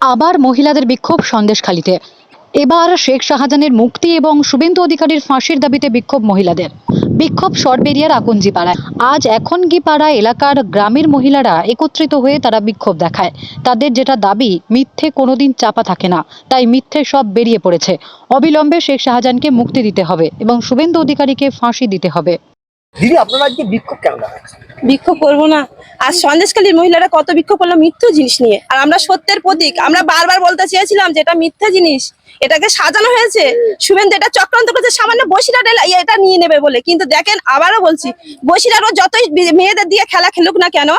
আবার মহিলাদের বিক্ষোভ সন্দেশখালিতে। এবার শেখ শাহজাহানের মুক্তি এবং শুভেন্দু অধিকারীর ফাঁসির দাবিতে বিক্ষোভ মহিলাদের। বিক্ষোভ সরবেরিয়ার আকঞ্জিপাড়ায়। আজ এখনগিপাড়া এলাকার গ্রামের মহিলারা একত্রিত হয়ে তারা বিক্ষোভ দেখায়। তাদের যেটা দাবি, মিথ্যে কোনোদিন চাপা থাকে না। তাই মিথ্যে সব বেরিয়ে পড়েছে। অবিলম্বে শেখ শাহজাহানকে মুক্তি দিতে হবে এবং শুভেন্দু অধিকারীকে ফাঁসি দিতে হবে। দিদি আপনারা আজকে বিক্ষোভ কেন দেখাচ্ছেন বিক্ষোভ করব না। আর সন্দেশকালীর মহিলারা কত বিক্ষোভ করল মিথ্যে জিনিস নিয়ে। আর আমরা সত্যের প্রতীক। আমরা বারবার বলতে চেয়েছিলাম যে এটা মিথ্যা জিনিস। এটাকে সাজানো হয়েছে। শুভেন্দু এটা চক্রান্ত করেছে। সামান্য বসিরাট এলা- এটা নিয়ে নেবে বলে। কিন্তু দেখেন আবারও বলছি বসিরাটও যতই মেয়েদের দিয়ে খেলা খেলুক না কেন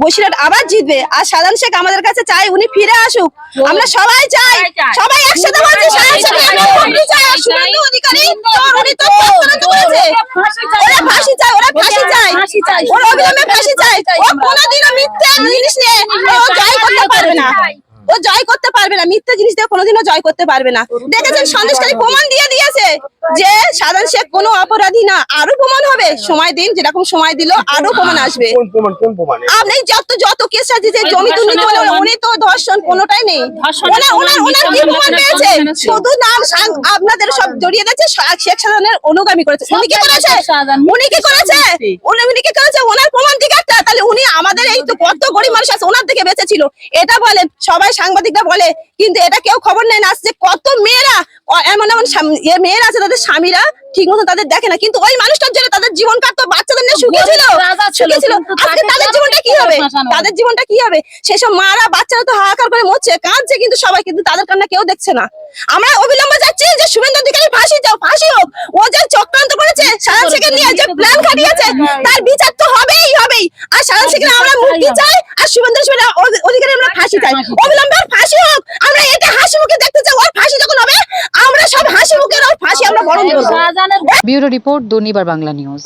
বসিরাট আবার জিতবে। আর সাধারণ শেখ আমাদের কাছে চাই উনি ফিরে আসুক। আমরা সবাই চাই। সবাই একসাথে বলছি সাধারণ শেখ চাই। শুভেন্দু অধিকারী উনি তো চক্রান্ত করেছে। ওরা ফাঁসি চায় ওরা অবিলম্বে ফাঁসি চাই। ও কোনোদিনও মিথ্যা জিনিস নিয়ে ও জয় করতে পারবে না। ও জয় করতে পারবে না মিথ্যা জিনিস দিয়ে কোনোদিনও জয় করতে পারবে না। দেখেছেন সন্দেশকারী প্রমাণ দিয়ে দিয়েছে যে সাধারণ শেখ কোনো অপরাধী না আরও প্রমাণ হবে। সময় দিন যেরকম সময় দিল আরও প্রমাণ আসবে। কোন প্রমাণ কোন প্রমাণে? আপনি যত যত কেস আছে যে জমি দুর্নীতি বলে উনি তো ধর্ষণ কোনোটাই নেই। ওনার ওনার ওনার কি প্রমাণ পেয়েছে? শুধু নাম সাং- আপনাদের সব জড়িয়ে দিয়েছে শেখ সাধারণের অনুগামী করেছে। উনি কি করেছে? উনি কি করেছে? উনি উনি কি করেছে? ওনার প্রমাণ দিকে তাহলে উনি আমাদের এই তো কত গরিব মানুষ আছে ওনার থেকে বেঁচে ছিল। এটা বলেন সবাই সাংবাদিকরা বলে কিন্তু এটা কেউ খবর নেয় না যে কত মেয়েরা এমন এমন মেয়েরা আছে তাদের স্বামীরা ঠিক মতো তাদের দেখে না কিন্তু ওই মানুষটার জন্য তাদের জীবন কাটতো বাচ্চাদের নিয়ে সুখী ছিল সুখী ছিল আজকে তাদের জীবনটা কি হবে? তাদের জীবনটা কি হবে? সেসব মারা বাচ্চারা তো হাহাকার করে মরছে কাঁদছে কিন্তু সবাই কিন্তু তাদের কান্না কেউ দেখছে না। আমরা অবিলম্বে যাচ্ছি যে শুভেন্দু অধিকারী ফাঁসি যাও ফাঁসি হোক। ও যে চক্রান্ত করেছে সারান শেখের নিয়ে যে প্ল্যান খাটিয়েছে তার বিচার তো হবেই আর সারান সেখানে আমরা মুক্তি চাই আর শুভেন্দু শুভেন্দু অধিকারে আমরা ফাঁসি চাই। অবিলম্বে ওর ফাঁসি হোক। আমরা এটা হাসি মুখে দেখতে চাই ওর ফাঁসি যখন হবে আমরা সব হাসি মুখে ওর ফাঁসি আমরা বরণ করব। Bureau report Durnibar Bangla news.